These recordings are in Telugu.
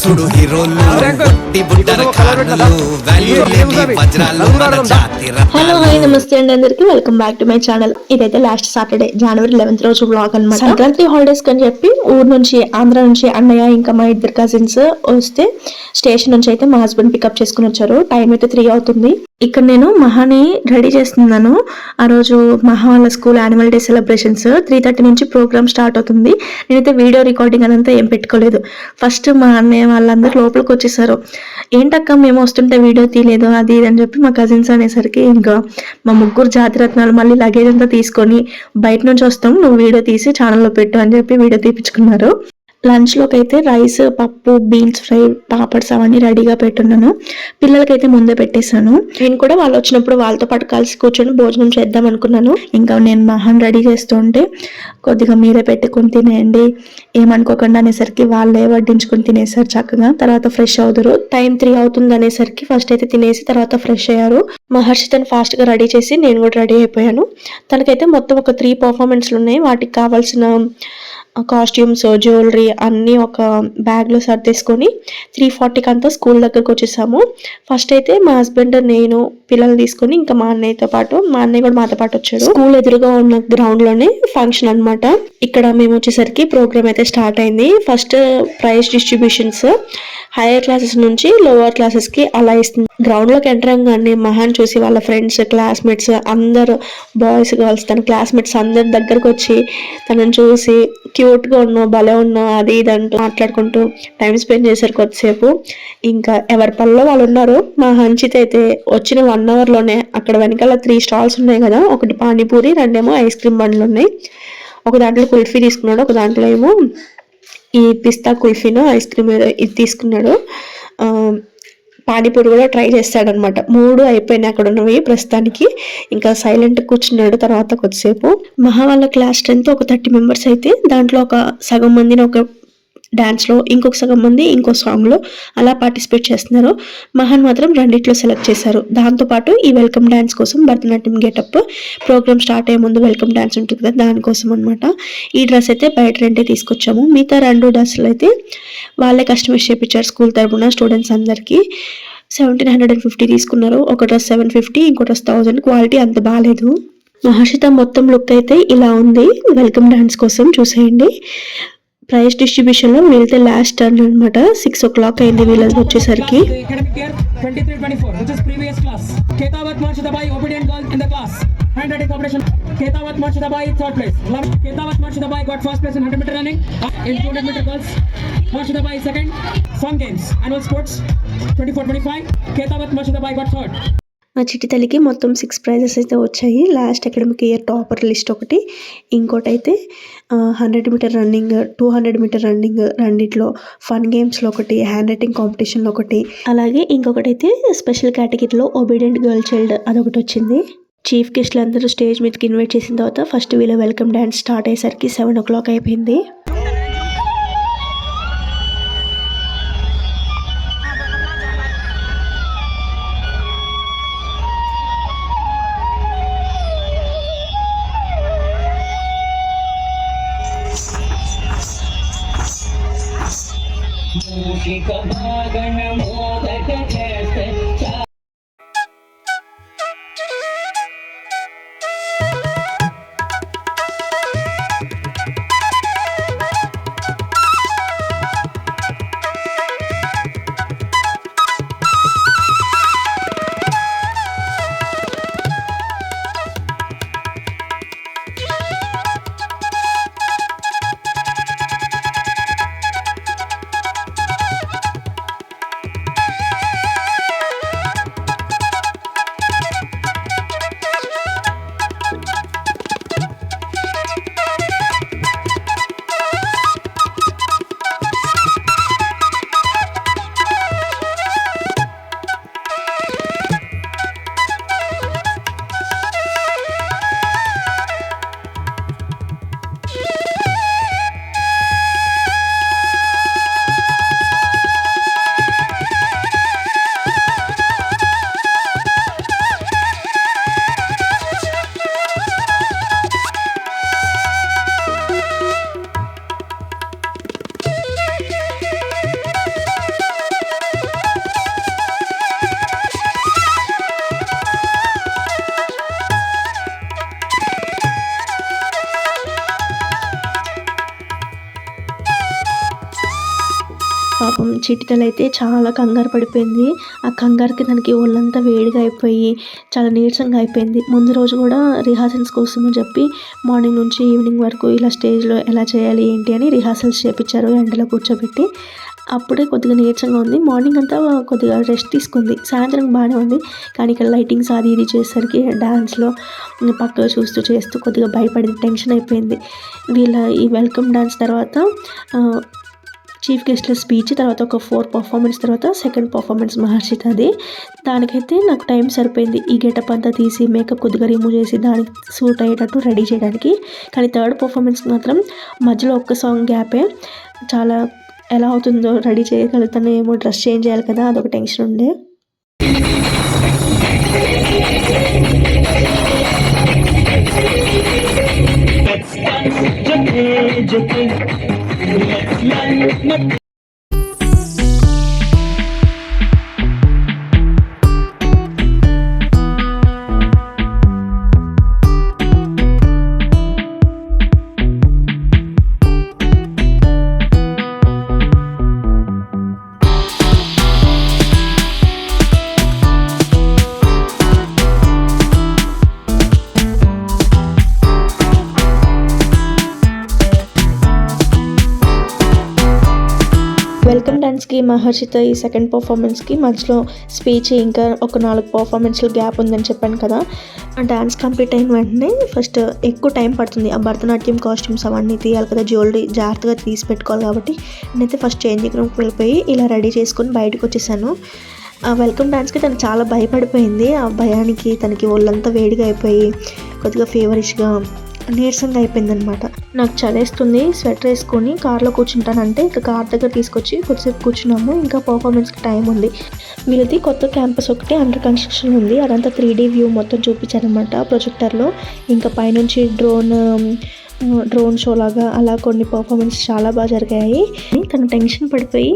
సుడు హీరోలు కొట్టి బుట్టర కార్లు వాల్యూ లేని వజ్రాలు మన జాతి హలో హాయ్ నమస్తే అండి అందరికి. Welcome back to my channel ఇదైతే లాస్ట్ సాటర్డే జనవరి లెవెన్త్ రోజు బ్లాగ్ అనమాట సంక్రాంతి హాలిడేస్ అని చెప్పి ఊరు నుంచి ఆంధ్ర నుంచి అన్నయ్య ఇంకా మా ఇద్దరు కజిన్స్ వస్తే స్టేషన్ నుంచి అయితే మా హస్బెండ్ పికప్ చేసుకుని వచ్చారు. టైం అయితే త్రీ అవుతుంది. ఇక్కడ నేను మహాని రెడీ చేస్తున్నాను. ఆ రోజు మహా వాళ్ళ school annual day celebrations three thirty నుంచి ప్రోగ్రామ్ స్టార్ట్ అవుతుంది. నేనైతే వీడియో రికార్డింగ్ అదంతా ఏం పెట్టుకోలేదు. ఫస్ట్ మా అన్నయ్య వాళ్ళందరూ లోపలికి వచ్చేసారు. ఏంటక్క మేము వస్తుంటే వీడియో తీయలేదు అది ఇది అని చెప్పి మా కజిన్స్ అనేసరికి ఇంకా మా ముగ్గురు జాతిరత్నాలు మళ్ళీ లగేజ్ అంతా తీసుకొని బయట నుంచి వస్తాం నువ్వు వీడియో తీసి ఛానల్లో పెట్టు అని చెప్పి వీడియో తీపించుకున్నారు లంచ్లోకి అయితే రైస్ పప్పు బీన్స్ ఫ్రై పాపడ్స్ అవన్నీ రెడీగా పెట్టున్నాను. పిల్లలకైతే ముందే పెట్టేశాను. నేను కూడా వాళ్ళు వచ్చినప్పుడు వాళ్ళతో పాటు కలిసి కూర్చొని భోజనం చేద్దాం అనుకున్నాను. ఇంకా నేను మహాన్ రెడీ చేస్తుంటే కొద్దిగా మీరే పెట్టుకొని తినేయండి. ఏమనుకోకుండా అనేసరికి వాళ్ళే వడ్డించుకొని తినేసారు చక్కగా. తర్వాత ఫ్రెష్ అవుతారు టైం త్రీ అవుతుంది అనేసరికి ఫస్ట్ అయితే తినేసి తర్వాత ఫ్రెష్ అయ్యారు. మహర్షి తను ఫాస్ట్గా రెడీ చేసి నేను కూడా రెడీ అయిపోయాను. తనకైతే మొత్తం ఒక త్రీ పర్ఫార్మెన్స్లు ఉన్నాయి. వాటికి కావాల్సిన కాస్ట్యూమ్స్ జ్యువెలరీ అన్నీ ఒక బ్యాగ్లో సర్దేసుకొని త్రీ ఫార్టీకి అంతా స్కూల్ దగ్గరకు వచ్చేసాము. ఫస్ట్ అయితే మా హస్బెండ్ నేను పిల్లలు తీసుకొని ఇంకా మా అన్నయ్యతో పాటు మా అన్నయ్య కూడా మాతో పాటు వచ్చాడు. స్కూల్ ఎదురుగా ఉన్న గ్రౌండ్లోనే ఫంక్షన్ అన్నమాట. ఇక్కడ మేము వచ్చేసరికి ప్రోగ్రామ్ అయితే స్టార్ట్ అయింది. First prize distributions higher classes నుంచి లోవర్ క్లాసెస్కి అలా ఇస్తుంది. గ్రౌండ్లోకి ఎంటర్ అవ్వగానే మహాన్ చూసి వాళ్ళ ఫ్రెండ్స్ క్లాస్మేట్స్ అందరు బాయ్స్ గర్ల్స్ తన క్లాస్మేట్స్ అందరి దగ్గరకు వచ్చి తనని చూసి క్యూ గా ఉన్నావు భలే ఉన్నావు అది ఇది అంటూ మాట్లాడుకుంటూ టైం స్పెండ్ చేశారు కొద్దిసేపు. ఇంకా ఎవరి పనిలో వాళ్ళు ఉన్నారు మా హంచిత అయితే వచ్చిన వన్ అవర్లోనే అక్కడ వెనకాల త్రీ స్టాల్స్ ఉన్నాయి కదా ఒకటి పానీపూరి రెండేమో ఐస్ క్రీమ్ బండ్లు ఉన్నాయి. ఒక దాంట్లో కుల్ఫీ తీసుకున్నాడు ఒక దాంట్లో ఏమో ఈ పిస్తా కుల్ఫీను ఐస్ క్రీమ్ ఇది తీసుకున్నాడు. పానీపూరి కూడా ట్రై చేస్తాడనమాట. మూడు అయిపోయినాయి అక్కడ ఉన్నవి ప్రస్తుతానికి. ఇంకా సైలెంట్ కూర్చున్నాడు తర్వాత కొద్దిసేపు. మహా వాళ్ళ క్లాస్ స్ట్రెంత్ ఒక థర్టీ మెంబర్స్ అయితే దాంట్లో ఒక సగం మందిని ఒక డ్యాన్స్లో ఇంకొక సగం మంది ఇంకో సాంగ్లో అలా పార్టిసిపేట్ చేస్తున్నారు. మహాన్ మాత్రం రెండిట్లో సెలెక్ట్ చేశారు. దాంతో పాటు ఈ వెల్కమ్ డ్యాన్స్ కోసం భరతనాట్యం గెటప్ ప్రోగ్రామ్ స్టార్ట్ అయ్యే ముందు వెల్కమ్ డ్యాన్స్ ఉంటుంది కదా దానికోసం అనమాట ఈ డ్రెస్ అయితే బయట రెండే తీసుకొచ్చాము. మిగతా రెండు డ్రెస్సులు అయితే వాళ్ళే కస్టమైజ్ చేయించారు స్కూల్ తరపున స్టూడెంట్స్ అందరికీ. సెవెంటీన్ హండ్రెడ్ అండ్ ఫిఫ్టీ తీసుకున్నారు. ఒక డ్రెస్ సెవెన్ ఫిఫ్టీ ఇంకో డ్రెస్ థౌజండ్ క్వాలిటీ అంత బాగాలేదు మహర్షిత మొత్తం లుక్ అయితే ఇలా ఉంది. వెల్కమ్ డాన్స్ కోసం చూసేయండి. ప్రైస్ డిస్ట్రిబ్యూషన్లో వీళ్ళైతే లాస్ట్ టర్న్ అనమాట సిక్స్ ఓ క్లాక్ అయింది వీళ్ళది వచ్చేసరికి. The academic year 23-24, ఆ చిట్టి తల్లికి మొత్తం సిక్స్ ప్రైజెస్ అయితే వచ్చాయి. Last academic year topper list ఒకటి. ఇంకోటి అయితే hundred metre running two hundred metre running రెండిట్లో ఫన్ గేమ్స్లో ఒకటి హ్యాండ్ రైటింగ్ కాంపిటీషన్లో ఒకటి. అలాగే ఇంకొకటి అయితే స్పెషల్ కేటగిరీలో ఒబీడియంట్ గర్ల్ చైల్డ్ అదొకటి వచ్చింది. చీఫ్ గెస్ట్లు అందరూ స్టేజ్ మీదకి ఇన్వైట్ చేసిన తర్వాత ఫస్ట్ వీళ్ళ వెల్కమ్ డ్యాన్స్ స్టార్ట్ అయ్యేసరికి సెవెన్ ఓ క్లాక్ అయిపోయింది. పాపం చిటితలు అయితే చాలా కంగారు పడిపోయింది. ఆ కంగారుకి దానికి ఒళ్ళంతా వేడిగా అయిపోయి చాలా నీరసంగా అయిపోయింది. ముందు రోజు కూడా రిహార్సల్స్ కోసం అని చెప్పి మార్నింగ్ నుంచి ఈవినింగ్ వరకు ఇలా స్టేజ్లో ఎలా చేయాలి ఏంటి అని రిహార్సల్స్ చేపించారు ఎండలో కూర్చోబెట్టి. అప్పుడే కొద్దిగా నీరసంగా ఉంది. మార్నింగ్ అంతా కొద్దిగా రెస్ట్ తీసుకుంది. సాయంత్రం బాగానే ఉంది. కానీ ఇక్కడ లైటింగ్స్ అది ఇది చేసేసరికి డాన్స్లో పక్కగా చూస్తూ చేస్తూ కొద్దిగా భయపడింది టెన్షన్ అయిపోయింది. వీళ్ళ ఈ వెల్కమ్ డాన్స్ తర్వాత చీఫ్ గెస్ట్ల స్పీచ్ తర్వాత ఒక ఫోర్ పర్ఫార్మెన్స్ తర్వాత సెకండ్ పర్ఫార్మెన్స్ మహర్షితది దానికైతే నాకు టైం సరిపోయింది. ఈ గెటప్ అంతా తీసి మేకప్ కొద్దిగా రిమూవ్ చేసి దానికి సూట్ అయ్యేటట్టు రెడీ చేయడానికి. కానీ థర్డ్ పర్ఫార్మెన్స్ మాత్రం మధ్యలో ఒక్క సాంగ్ గ్యాపే చాలా ఎలా అవుతుందో రెడీ చేయగలుగుతానో ఏమో డ్రెస్ చేంజ్ చేయాలి కదా అదొక టెన్షన్ ఉండే. Let's వెల్కమ్ డాన్స్కి మహర్షితో ఈ సెకండ్ పర్ఫార్మెన్స్కి మధ్యలో స్పీచ్ ఇంకా ఒక నాలుగు పర్ఫార్మెన్స్లో గ్యాప్ ఉందని చెప్పాను కదా. ఆ డాన్స్ కంప్లీట్ అయిన వెంటనే ఫస్ట్ ఎక్కువ టైం పడుతుంది. ఆ భరతనాట్యం కాస్ట్యూమ్స్ అవన్నీ తీయాలి కదా. జ్యువెలరీ జాగ్రత్తగా తీసి పెట్టుకోవాలి కాబట్టి నేనైతే ఫస్ట్ చేంజింగ్ రూమ్కి వెళ్ళిపోయి ఇలా రెడీ చేసుకొని బయటకు వచ్చేసాను. ఆ వెల్కమ్ డాన్స్కి తను చాలా భయపడిపోయింది. ఆ భయానికి తనకి ఒళ్ళంతా వేడిగా అయిపోయి కొద్దిగా ఫేవరిష్గా నీరసంగా అయిపోయిందనమాట నాకు చలేస్తుంది స్వెటర్ వేసుకొని కార్లో కూర్చుంటానంటే ఇంకా కార్ దగ్గర తీసుకొచ్చి కొద్దిసేపు కూర్చున్నాము ఇంకా పర్ఫార్మెన్స్కి టైం ఉంది. వీళ్ళది కొత్త క్యాంపస్ ఒకటి అండర్ కన్స్ట్రక్షన్ ఉంది అదంతా త్రీ డీ వ్యూ మొత్తం చూపించారనమాట ప్రొజెక్టర్లో ఇంకా పైనుంచి డ్రోన్ డ్రోన్ షో లాగా అలా కొన్ని పర్ఫార్మెన్స్ చాలా బాగా జరిగాయి. తను టెన్షన్ పడిపోయి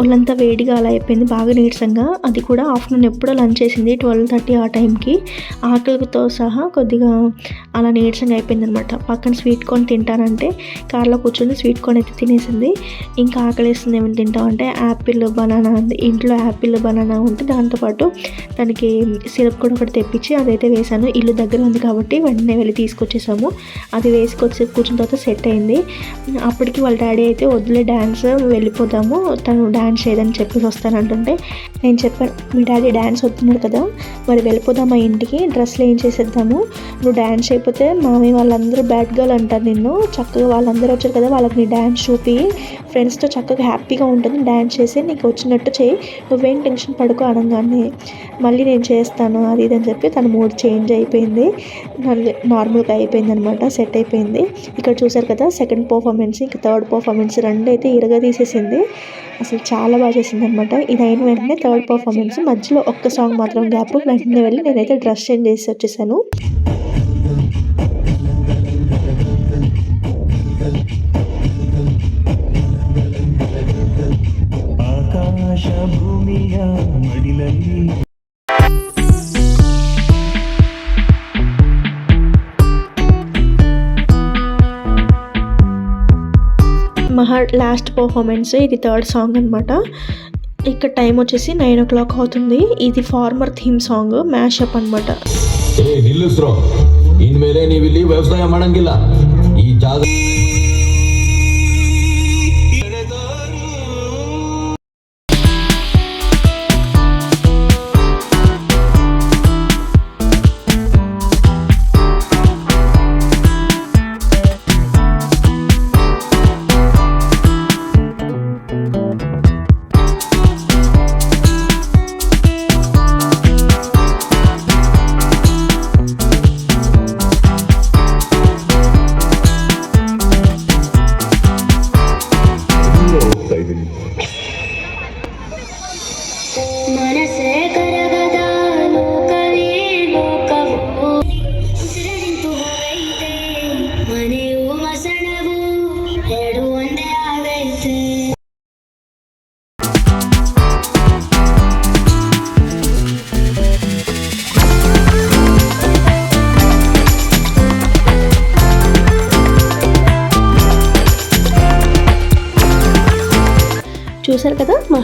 ఒళ్ళంతా వేడిగా అలా అయిపోయింది. బాగా నీరసంగా. అది కూడా ఆఫ్టర్నూన్ ఎప్పుడో లంచ్ చేసింది ట్వెల్వ్ థర్టీ ఆ టైంకి ఆకలితో సహా కొద్దిగా అలా నీరసంగా అయిపోయింది అనమాట పక్కన స్వీట్ కార్న్ తింటానంటే కార్లో కూర్చొని స్వీట్ కార్న్ అయితే తినేసింది. ఇంకా ఆకలిస్తుంది ఏమైనా తింటాం అంటే యాపిల్ బనానా ఉంది ఇంట్లో యాపిల్ బనానా ఉంటే దాంతోపాటు దానికి సిరప్ కూడా ఒకటి తెప్పించి అదైతే వేసాను ఇల్లు దగ్గర ఉంది కాబట్టి వెంటనే వెళ్ళి తీసుకొచ్చేసాము. అది వేసి కొద్దిసేపు కూర్చున్న తర్వాత సెట్ అయింది. అప్పటికి వాళ్ళ డాడీ అయితే వదిలే డ్యాన్స్ వెళ్ళిపోదాము. తను డ్యాన్స్ చేయదని చెప్పేసి వస్తానంటుంటే నేను చెప్పాను మీ డాడీ డ్యాన్స్ వస్తున్నాడు కదా మరి వెళ్ళిపోదామా ఇంటికి? డ్రెస్లు ఏం చేసేద్దాము? నువ్వు డ్యాన్స్ అయిపోతే మామయ్య వాళ్ళందరూ బ్యాడ్ గర్ల్ అంటారు నిన్ను. చక్కగా వాళ్ళందరూ వచ్చారు కదా వాళ్ళకి నీ డ్యాన్స్ చూపి ఫ్రెండ్స్తో చక్కగా హ్యాపీగా ఉంటుంది డ్యాన్స్ చేసి నీకు వచ్చినట్టు చేయి. నువ్వేం టెన్షన్ పడుకో అనగానే. మళ్ళీ నేను చేస్తాను అది ఇది అని చెప్పి తన మూడ్ చేంజ్ అయిపోయింది. నార్మల్గా అయిపోయింది అనమాట సెట్ అయిపోయింది. ఇక్కడ చూసారు కదా సెకండ్ పర్ఫార్మెన్స్ ఇంకా థర్డ్ పర్ఫార్మెన్స్ రెండు అయితే ఇరగా తీసేసింది అసలు చాలా బాగా చేసింది అనమాట ఇది అయిన వెంటనే థర్డ్ పర్ఫార్మెన్స్ మధ్యలో ఒక్క సాంగ్ మాత్రం గ్యాప్ వెంటనే వెళ్ళి నేనైతే డ్రెస్ చేంజ్ చేసి వచ్చేసాను. మహా లాస్ట్ పర్ఫార్మెన్స్ ఇది థర్డ్ సాంగ్ అనమాట ఇక్కడ టైం వచ్చేసి నైన్ ఓ క్లాక్ అవుతుంది ఇది farmer theme song mash up అనమాట ಏ ನಿಲ್ಲಿಸ್ರೋ ಇನ್ಮೇಲೆ ನೀವಿಲ್ಲಿ ವ್ಯವಸಾಯ ಮಾಡಂಗಿಲ್ಲ ಈ ಜಾಗ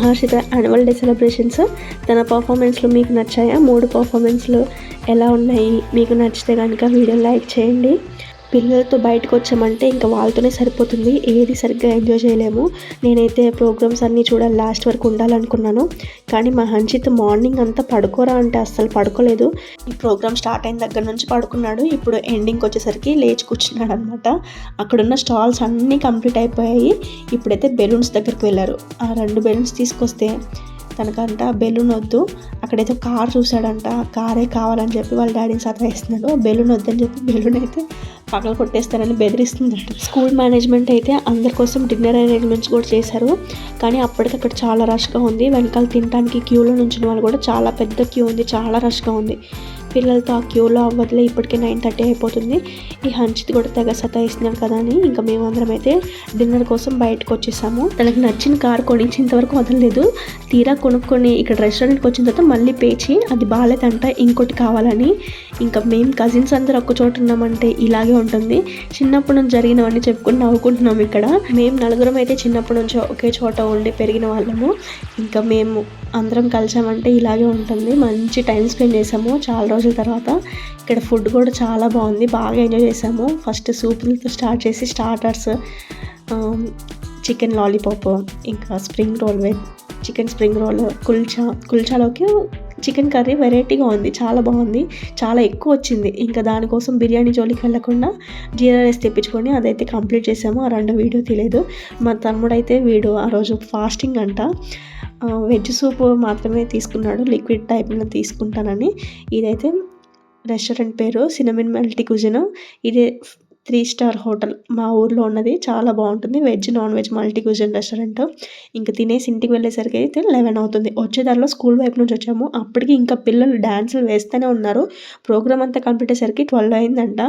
హర్షిత యాన్యువల్ డే సెలబ్రేషన్స్ తన పర్ఫార్మెన్స్లు మీకు నచ్చాయా? మూడు పర్ఫార్మెన్స్లు ఎలా ఉన్నాయి? మీకు నచ్చితే కనుక వీడియో లైక్ చేయండి. పిల్లలతో బయటకు వచ్చామంటే ఇంకా వాళ్ళతోనే సరిపోతుంది. ఏది సరిగ్గా ఎంజాయ్ చేయలేము. నేనైతే ప్రోగ్రామ్స్ అన్నీ చూడాలి లాస్ట్ వరకు ఉండాలనుకున్నాను. కానీ మా హంచిత్ మార్నింగ్ అంతా పడుకోరా అంటే అస్సలు పడుకోలేదు. ఈ ప్రోగ్రామ్ స్టార్ట్ అయిన దగ్గర నుంచి పడుకున్నాడు. ఇప్పుడు ఎండింగ్కి వచ్చేసరికి లేచి కూర్చున్నాడు అనమాట అక్కడున్న స్టాల్స్ అన్నీ కంప్లీట్ అయిపోయాయి. ఇప్పుడైతే బెలూన్స్ దగ్గరికి వెళ్ళారు. ఆ రెండు బెలూన్స్ తీసుకొస్తే తనకంట బెలూన్ వద్దు అక్కడైతే కార్ చూసాడంట కారే కావాలని చెప్పి వాళ్ళ డాడీని సతాయిస్తున్నాడు. బెలూన్ వద్దని చెప్పి బెలూన్ అయితే పగల కొట్టేస్తారని బెదిరిస్తుందంట. స్కూల్ మేనేజ్మెంట్ అయితే అందరి కోసం డిన్నర్ అరేంజ్మెంట్స్ కూడా చేశారు. కానీ అప్పటికక్కడ చాలా రష్గా ఉంది. వెనకాల తినడానికి క్యూలో నుంచిన వాళ్ళు కూడా చాలా పెద్ద క్యూ ఉంది. చాలా రష్గా ఉంది. పిల్లలతో ఆ క్యూలో అవ్వదులే ఇప్పటికే నైన్ థర్టీ అయిపోతుంది. ఈ హంచిత్ కూడా తెగ సతాయిస్తున్నాడు కదా అని ఇంకా మేమందరం అయితే డిన్నర్ కోసం బయటకు వచ్చేసాము. తనకు నచ్చిన కార్ కొనిచ్చేంత ఇంతవరకు వదలలేదు. తీరా కొనుక్కొని ఇక్కడ రెస్టారెంట్కి వచ్చిన తర్వాత మళ్ళీ పేచి అది బాగాలేదంట ఇంకోటి కావాలని. ఇంకా మేము కజిన్స్ అందరూ ఒక్క చోట ఉన్నామంటే ఇలాగే ఉంటుంది. చిన్నప్పటి నుంచి జరిగినవన్నీ చెప్పుకుని నవ్వుకుంటున్నాం ఇక్కడ. మేము నలుగురం అయితే చిన్నప్పటి నుంచి ఒకే చోట ఉండి పెరిగిన వాళ్ళము. ఇంకా మేము అందరం కలిసామంటే ఇలాగే ఉంటుంది. మంచి టైం స్పెండ్ చేసాము. చాలా రోజుల తర్వాత ఇక్కడ ఫుడ్ కూడా చాలా బాగుంది. బాగా ఎంజాయ్ చేసాము ఫస్ట్ సూపులతో స్టార్ట్ చేసి స్టార్టర్స్ చికెన్ లాలీపాప్ ఇంకా spring roll veg chicken spring roll kulcha కుల్చాలోకి chicken curry వెరైటీగా ఉంది చాలా బాగుంది చాలా ఎక్కువ వచ్చింది. ఇంకా దానికోసం బిర్యానీ జోలికి వెళ్ళకుండా జీరా రైస్ తెప్పించుకొని అదైతే కంప్లీట్ చేసాము ఆ రెండు వీడియో తెలియదు మా తమ్ముడైతే వీడు ఆ రోజు ఫాస్టింగ్ అంట. వెజ్ సూప్ మాత్రమే తీసుకున్నాడు లిక్విడ్ టైప్లో తీసుకుంటానని. ఇదైతే రెస్టారెంట్ పేరు సినమిన్ మల్టీ కుజిన్ ఇది త్రీ స్టార్ హోటల్ మా ఊర్లో ఉన్నది. చాలా బాగుంటుంది. Veg non veg multi cuisine restaurant. ఇంకా తినేసి ఇంటికి వెళ్ళేసరికి అయితే లెవెన్ అవుతుంది. వచ్చేదారిలో స్కూల్ వైపు నుంచి వచ్చాము. అప్పటికి ఇంకా పిల్లలు డ్యాన్సులు వేస్తూనే ఉన్నారు. ప్రోగ్రామ్ అంతా కంప్లీట్ అయ్యేసరికి ట్వెల్వ్ అయిందంట.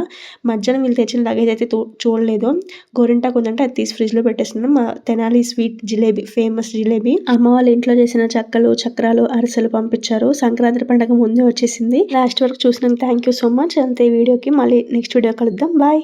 మధ్యాహ్నం వీళ్ళు తెచ్చిన లగేజ్ అయితే చూడలేదు. గోరింటాకు ఉందంటే అది తీసి ఫ్రిడ్జ్లో పెట్టేస్తున్నాం. మా తెనాలి స్వీట్ జిలేబీ ఫేమస్ జిలేబీ. అమ్మ వాళ్ళ ఇంట్లో చేసిన చక్కలు చక్రాలు అరిసెలు పంపించారు. సంక్రాంతి పండగ ముందే వచ్చేసింది. లాస్ట్ వరకు చూసినందుకు థ్యాంక్ యూ సో మచ్. అంతే వీడియోకి మళ్ళీ నెక్స్ట్ వీడియో కలుద్దాం. బాయ్.